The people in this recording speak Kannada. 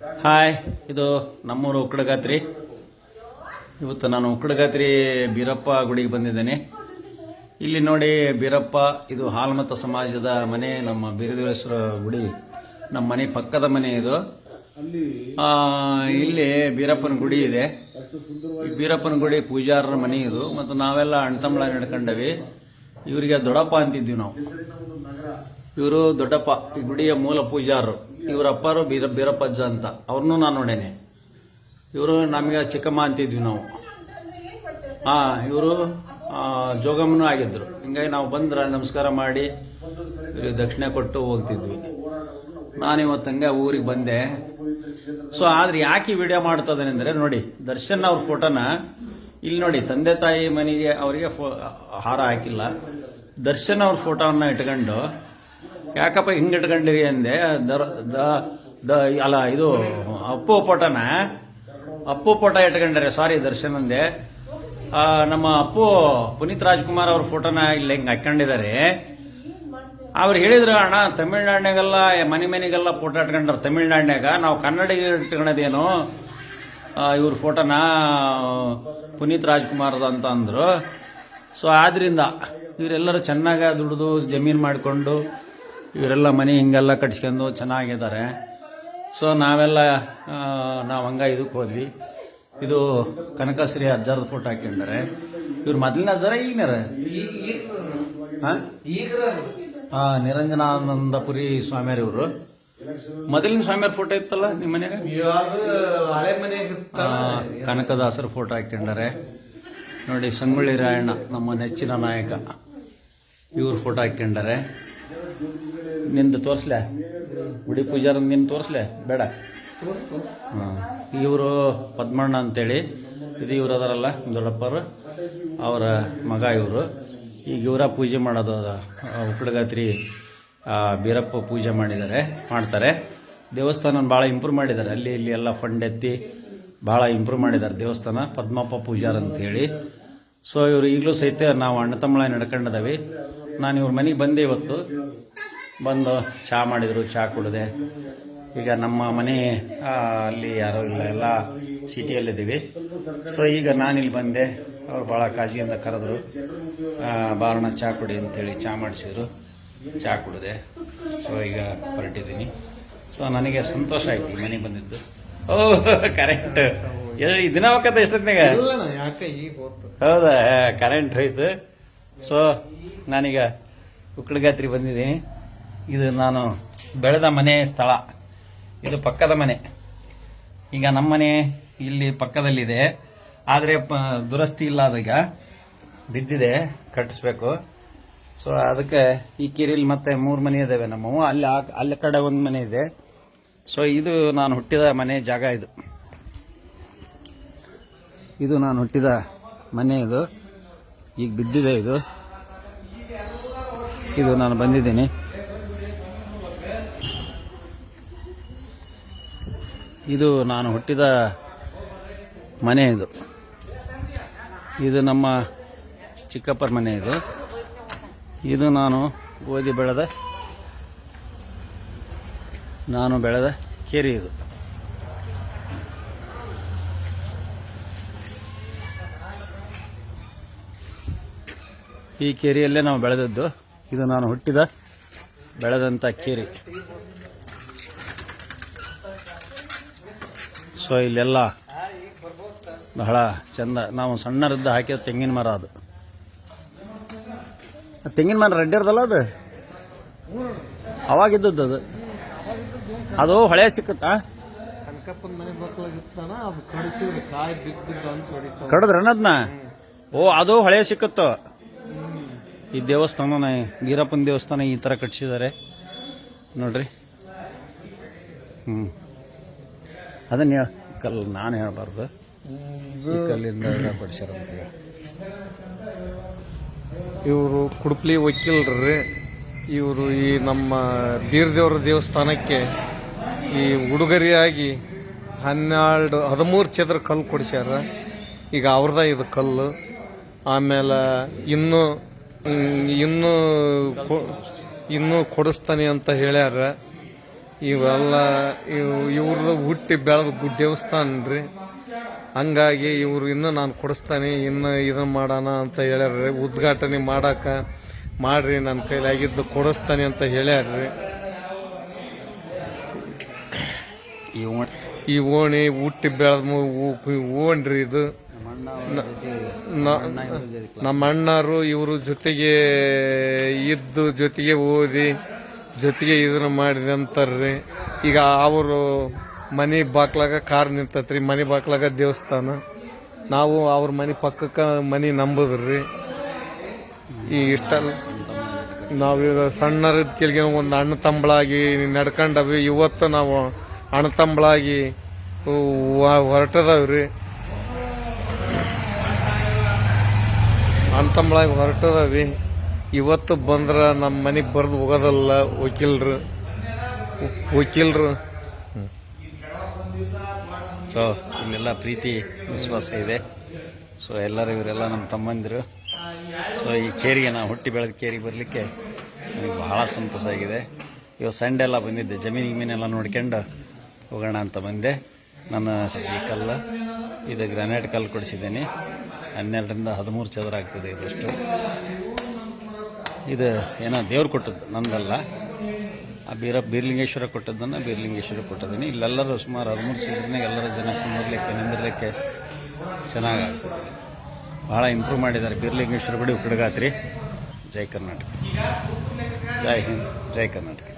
ಹಾಯ್ ಇದು ನಮ್ಮೂರು ಉಕ್ಕಡಗಾತ್ರಿ. ಇವತ್ತು ನಾನು ಉಕ್ಕಡಗಾತ್ರಿ ಬೀರಪ್ಪ ಗುಡಿಗೆ ಬಂದಿದ್ದೇನೆ. ಇಲ್ಲಿ ನೋಡಿ ಬೀರಪ್ಪ, ಇದು ಹಾಲ್ಮತ ಸಮಾಜದ ಮನೆ, ನಮ್ಮ ಬೀರದೇಶ್ವರ ಗುಡಿ. ನಮ್ಮ ಮನೆ ಪಕ್ಕದ ಮನೆ ಇದು. ಇಲ್ಲಿ ಬೀರಪ್ಪನ ಗುಡಿ ಇದೆ. ಬೀರಪ್ಪನ ಗುಡಿ ಪೂಜಾರರ ಮನೆ ಇದು. ಮತ್ತು ನಾವೆಲ್ಲ ಅಣ್ತಂಬಳ ನಡ್ಕೊಂಡವಿ. ಇವರಿಗೆ ದೊಡ್ಡಪ್ಪ ಅಂತಿದ್ವಿ ನಾವು. ಇವರು ದೊಡ್ಡಪ್ಪ, ಈ ಗುಡಿಯ ಮೂಲ ಪೂಜಾರರು. ಇವ್ರ ಅಪ್ಪಾರು ಬೀರ, ಬೀರಪ್ಪಜ್ಜ ಅಂತ. ಅವ್ರನ್ನೂ ನಾನು ನೋಡೇನೆ. ಇವರು ನಮಗೆ ಚಿಕ್ಕಮ್ಮ ಅಂತಿದ್ವಿ ನಾವು. ಹಾಂ, ಇವರು ಜೋಗಮ್ಮನೂ ಆಗಿದ್ರು. ಹಿಂಗಾಗಿ ನಾವು ಬಂದ್ರೆ ನಮಸ್ಕಾರ ಮಾಡಿ ಇವ್ರಿಗೆ ದಕ್ಷಿಣೆ ಕೊಟ್ಟು ಹೋಗ್ತಿದ್ವಿ. ನಾನು ಇವತ್ತು ಹಂಗೆ ಊರಿಗೆ ಬಂದೆ. ಸೊ ಆದ್ರೆ ಯಾಕೆ ಈ ವಿಡಿಯೋ ಮಾಡ್ತದೇನೆ ಅಂದ್ರೆ ನೋಡಿ, ದರ್ಶನ್ ಅವ್ರ ಫೋಟೋನ ಇಲ್ಲಿ ನೋಡಿ, ತಂದೆ ತಾಯಿ ಮನೆಗೆ ಅವರಿಗೆ ಹಾರ ಹಾಕಿಲ್ಲ. ದರ್ಶನ್ ಅವ್ರ ಫೋಟೋವನ್ನ ಇಟ್ಕೊಂಡು ಯಾಕಪ್ಪ ಹಿಂಗೆ ಇಟ್ಕೊಂಡಿರಿ ಅಂದೆ, ದರ- ದ- ದ- ಅಲ್ಲ, ಇದು, ಅಪ್ಪು ಫೋಟೋನಾ ಅಪ್ಪು ಫೋಟೋ ಇಟ್ಕೊಂಡ್ರೆ ಸಾರಿ ದರ್ಶನ್ ಅಂದೆ ನಮ್ಮ ಅಪ್ಪು ಪುನೀತ್ ರಾಜ್ಕುಮಾರ್ ಅವ್ರ ಫೋಟೋನ ಇಲ್ಲಿ ಹಿಂಗೆ ಹಾಕೊಂಡಿದ್ದಾರೆ. ಅವ್ರು ಹೇಳಿದ್ರು, ಅಣ್ಣ, ತಮಿಳ್ನಾಡಿನಾಗೆಲ್ಲ ಮನೆ ಮನೆಗೆಲ್ಲ ಫೋಟೋ ಇಟ್ಕೊಂಡ್ರ, ತಮಿಳ್ನಾಡಿನಾಗ, ನಾವು ಕನ್ನಡಿಗ ಇಟ್ಕೊಳೋದೇನು? ಇವ್ರ ಫೋಟೋನ ಪುನೀತ್ ರಾಜ್ಕುಮಾರ್ದು ಅಂತ ಅಂದರು. ಸೊ ಆದ್ರಿಂದ, ಇವರೆಲ್ಲರೂ ಚೆನ್ನಾಗಿ ದುಡಿದು ಜಮೀನು ಮಾಡಿಕೊಂಡು ಇವರೆಲ್ಲ ಮನೆ ಹಿಂಗೆಲ್ಲ ಕಟ್ಸ್ಕೊಂಡು ಚೆನ್ನಾಗಿದ್ದಾರೆ. ಸೊ ನಾವೆಲ್ಲ ನಾವು ಹಂಗ ಇದಕ್ಕೆ ಹೋದ್ವಿ. ಇದು ಕನಕಶ್ರೀ ಅಜ್ಜಾರದ ಫೋಟೋ ಹಾಕಿದ್ದಾರೆ. ಇವ್ರು ಮೊದಲಿನ ಅಜ್ಜಾರ ಈಗಿನಾರ ಹಾ? ನಿರಂಜನಾನಂದಪುರಿ ಸ್ವಾಮಿಯರ್ ಇವರು. ಮೊದಲಿನ ಸ್ವಾಮಿಯರ್ ಫೋಟೋ ಇತ್ತಲ್ಲ ನಿಮ್ಮ ಮನೆಯಾಗ? ಕನಕದಾಸರ ಫೋಟೋ ಹಾಕೊಂಡಾರೆ ನೋಡಿ, ಸಂಗೊಳ್ಳಿ ರಾಯಣ್ಣ, ನಮ್ಮ ನೆಚ್ಚಿನ ನಾಯಕ. ಇವ್ರ ಫೋಟೋ ಹಾಕೊಂಡಾರೆ ನಿಂದು ತೋರಿಸ್ಲೆ? ಉಡಿ ಪೂಜಾರ ನಿನ್ ತೋರಿಸ್ಲೆ? ಬೇಡ. ಇವರು ಪದ್ಮಣ್ಣ ಅಂತೇಳಿ. ಇದು ಇವ್ರು ಅದಾರಲ್ಲ, ದೊಡ್ಡಪ್ಪರು. ಅವರ ಮಗ ಇವರು. ಈಗ ಇವರ ಪೂಜೆ ಮಾಡೋದು ಉಪ್ಪಳಗಾತ್ರಿ ಬೀರಪ್ಪ ಪೂಜೆ ಮಾಡಿದ್ದಾರೆ ಮಾಡ್ತಾರೆ. ದೇವಸ್ಥಾನ ಭಾಳ ಇಂಪ್ರೂವ್ ಮಾಡಿದ್ದಾರೆ ಅಲ್ಲಿ ಇಲ್ಲಿ ಎಲ್ಲ ಫಂಡ್ ಎತ್ತಿ ಭಾಳ ಇಂಪ್ರೂವ್ ಮಾಡಿದ್ದಾರೆ ದೇವಸ್ಥಾನ, ಪದ್ಮಪ್ಪ ಪೂಜಾರ್ ಅಂತೇಳಿ. ಸೊ ಇವರು ಈಗಲೂ ಸಹಿತ ನಾವು ಅಣ್ಣ ತಮ್ಮಳ ನಡ್ಕೊಂಡಿದ್ದಾವೆ ನಾನು ಇವ್ರ ಮನೆಗೆ ಬಂದೆ ಇವತ್ತು. ಬಂದು ಚಹಾ ಮಾಡಿದರು ಚಹಾ ಕುಡಿದೆ. ಈಗ ನಮ್ಮ ಮನೆ ಅಲ್ಲಿ ಯಾರೂ ಇಲ್ಲ ಎಲ್ಲ ಸಿಟಿಯಲ್ಲಿದ್ದೀವಿ. ಸೊ ಈಗ ನಾನಿಲ್ಲಿ ಬಂದೆ. ಅವ್ರು ಭಾಳ ಕಾಜಿಯಿಂದ ಕರೆದ್ರು ಬಾರಣ ಚಹಾ ಕುಡಿ ಅಂತೇಳಿ ಚಹಾ ಮಾಡಿಸಿದ್ರು. ಚಹಾ ಕುಡಿದೆ. ಸೊ ಈಗ ಹೊರಟಿದ್ದೀನಿ. ಸೊ ನನಗೆ ಸಂತೋಷ ಆಯ್ತು ಮನೆಗೆ ಬಂದಿದ್ದು. ಓ ಕರೆಂಟ್. ಇದನ್ನ ಹೋಗತ್ತೆ ಎಷ್ಟೊತ್ತಿನಾಗ? ಹೌದಾ? ಕರೆಂಟ್ ಹೋಯ್ತು. ಸೊ ನಾನೀಗ ಉಕ್ಕಳಗಾತ್ರಿ ಬಂದಿದ್ದೀನಿ. ಇದು ನಾನು ಬೆಳೆದ ಮನೆ ಸ್ಥಳ. ಇದು ಪಕ್ಕದ ಮನೆ. ಈಗ ನಮ್ಮ ಮನೆ ಇಲ್ಲಿ ಪಕ್ಕದಲ್ಲಿದೆ. ಆದರೆ ದುರಸ್ತಿ ಇಲ್ಲ ಅದೀಗ ಬಿದ್ದಿದೆ, ಕಟ್ಟಿಸ್ಬೇಕು. ಸೊ ಅದಕ್ಕೆ ಈ ಕಿರಿಲಿ ಮತ್ತೆ ಮೂರು ಮನೆ ಇದ್ದಾವೆ ನಮ್ಮವು. ಅಲ್ಲಿ ಅಲ್ಲಿ ಕಡೆ ಒಂದು ಮನೆ ಇದೆ. ಸೊ ಇದು ನಾನು ಹುಟ್ಟಿದ ಮನೆ ಜಾಗ ಇದು. ಇದು ನಾನು ಹುಟ್ಟಿದ ಮನೆ ಇದು. ಈಗ ಬಿದ್ದಿದೆ ಇದು. ಇದು ನಾನು ಬಂದಿದ್ದೀನಿ. ಇದು ನಾನು ಹುಟ್ಟಿದ ಮನೆ ಇದು. ಇದು ನಮ್ಮ ಚಿಕ್ಕಪ್ಪರ ಮನೆ ಇದು. ಇದು ನಾನು ಓದಿ ಬೆಳೆದ, ನಾನು ಬೆಳೆದ ಕೆರೆ ಇದು. ಈ ಕೆರೆಯಲ್ಲೇ ನಾವು ಬೆಳೆದದ್ದು. ಇದು ನಾನು ಹುಟ್ಟಿದ ಬೆಳೆದಂಥ ಕೆರೆ. ಸೊ ಇಲ್ಲೆಲ್ಲ ಬಹಳ ಚಂದ ನಾವು ಸಣ್ಣರಿದ್ದ ಹಾಕಿದ ತೆಂಗಿನ ಮರ ಅದು. ತೆಂಗಿನ ಮರ ರೆಡ್ಡಿ ಇರ್ದಲ್ಲ ಅದು? ಅವಾಗಿದ್ದದ್ದು ಅದು. ಅದು ಹೊಳೆ ಸಿಕ್ಕುತ್ತಾ? ಕಡದ್ರನ್ನ ಓ ಅದು ಹಳೆ ಸಿಕ್ಕತ್ತು. ಈ ದೇವಸ್ಥಾನ ವೀರಪ್ಪನ ದೇವಸ್ಥಾನ ಈ ಥರ ಕಟ್ಸಿದ್ದಾರೆ ನೋಡ್ರಿ. ಹ್ಞೂ ಅದನ್ನ ಕಲ್ಲು ನಾನು ಹೇಳಬಾರ್ದು. ಕಲ್ಲಿಂದ ಹೇಳಿ ಇವರು ಕುಡುಪ್ಲಿ ವಕೀಲರ್ರಿ ಇವರು ಈ ನಮ್ಮ ಬೀರದೇವರ ದೇವಸ್ಥಾನಕ್ಕೆ ಈ ಉಡುಗೊರೆಯಾಗಿ ಹನ್ನೆರಡು, ಹದಿಮೂರು ಚದ್ರ ಕಲ್ಲು ಕೊಡಿಸ್ಯಾರ. ಈಗ ಅವ್ರದ ಇದು ಕಲ್ಲು. ಆಮೇಲೆ ಇನ್ನು ಇನ್ನು ಇನ್ನೂ ಕೊಡಿಸ್ತಾನೆ ಅಂತ ಹೇಳ್ಯಾರ. ಇವೆಲ್ಲ ಇವು ಇವ್ರದ್ದು ಹುಟ್ಟಿ ಬೆಳೆದ ದೇವಸ್ಥಾನ ರೀ ಹಂಗಾಗಿ ಇವ್ರು ಇನ್ನೂ ನಾನು ಕೊಡಿಸ್ತಾನೆ ಇನ್ನು ಇದನ್ನ ಮಾಡೋಣ ಅಂತ ಹೇಳ್ಯಾರ್ರಿ. ಉದ್ಘಾಟನೆ ಮಾಡಾಕ ಮಾಡ್ರಿ ನನ್ನ ಕೈಲಾಗಿದ್ದು ಕೊಡಿಸ್ತಾನೆ ಅಂತ ಹೇಳ್ಯಾರ್ರಿ. ಈ ಓಣ್- ಹುಟ್ಟಿ ಬೆಳೆದ ಓಣ್ರಿ ಇದು. ನಮ್ಮ ಅಣ್ಣರು ಇವರು ಜೊತೆಗೆ ಇದ್ದು ಜೊತೆಗೆ ಓದಿ, ಜೊತೆಗೆ ಇದನ್ನ ಮಾಡಿದಂತಾರ್ರಿ ಈಗ ಅವರು ಮನೆ ಬಾಕ್ಲಾಗ ಕಾರ್ ನಿಂತತ್ರಿ, ಮನೆ ಬಾಕ್ಲಾಗ ದೇವಸ್ಥಾನ. ನಾವು ಅವ್ರ ಮನೆ ಪಕ್ಕಕ್ಕೆ ಮನೆ ನಂಬುದ್ರಿ. ಈ ಇಷ್ಟಲ್ಲ ನಾವೀಗ ಸಣ್ಣರಿದ್ದ ಕೆಳಗೆ ಒಂದು ಅಣ್ಣ ತಂಬಳಾಗಿ ನಡ್ಕೊಂಡವಿ. ಇವತ್ತು ನಾವು ಅಣ್ಣ ತಂಬಳಾಗಿ ಹೊರಟದವ್ರಿ. ಅಣ್ಣ ತಂಬಳಾಗಿ ಹೊರಟದವಿ. ಇವತ್ತು ಬಂದ್ರೆ ನಮ್ಮ ಮನೆಗೆ ಬರ್ದು ಹೋಗೋದಲ್ಲ ವಕೀಲ್ರು. ವಕೀಲ್ರು. ಸೊ ಇಲ್ಲೆಲ್ಲ ಪ್ರೀತಿ, ವಿಶ್ವಾಸ ಇದೆ. ಸೊ, ಎಲ್ಲರೂ ಇವರೆಲ್ಲ ನಮ್ಮ ತಮ್ಮಂದಿರು. ಸೊ, ಈ ಕೇರಿಗೆ ನಾವು ಹುಟ್ಟಿ ಬೆಳೆದ ಕೇರಿಗೆ ಬರಲಿಕ್ಕೆ ನನಗೆ ಬಹಳ ಸಂತೋಷ ಆಗಿದೆ. ಇವಾಗ ಸಂಡೆ ಎಲ್ಲ ಬಂದಿದ್ದೆ. ಜಮೀನು ಗಿಮೀನೆಲ್ಲ ನೋಡ್ಕೊಂಡು ಹೋಗೋಣ ಅಂತ ಬಂದೆ. ನನ್ನ ಈ ಕಲ್ಲು, ಇದು ಗ್ರಾನೈಟ್ ಕಲ್ಲು ಕೊಡಿಸಿದ್ದೀನಿ. ಹನ್ನೆರಡರಿಂದ ಹದಿಮೂರು ಚದರ ಆಗ್ತದೆ ಇದಷ್ಟು ಇದು ಏನೋ ದೇವ್ರು ಕೊಟ್ಟದ್ದು, ನಂದಲ್ಲ. ಆ ಬೀರ, ಬೀರ್ಲಿಂಗೇಶ್ವರ ಕೊಟ್ಟದ್ದನ್ನು ಬೀರ್ಲಿಂಗೇಶ್ವರ ಕೊಟ್ಟಿದ್ದೀನಿ. ಇಲ್ಲೆಲ್ಲರೂ ಸುಮಾರು ಹದಿಮೂರು ಸೀಟ್ನಾಗ ಎಲ್ಲರ ಜನ ನೋಡಲಿಕ್ಕೆ ನಿಂದಿರಲಿಕ್ಕೆ ಚೆನ್ನಾಗಾಗ್ತದೆ. ಭಾಳ ಇಂಪ್ರೂವ್ ಮಾಡಿದ್ದಾರೆ. ಬೀರ್ಲಿಂಗೇಶ್ವರ ಬಿಡಿ ಉಕ್ಕಡಗಾತ್ರಿ. ಜೈ ಕರ್ನಾಟಕ. ಜೈ ಹಿಂದ್, ಜೈ ಕರ್ನಾಟಕ.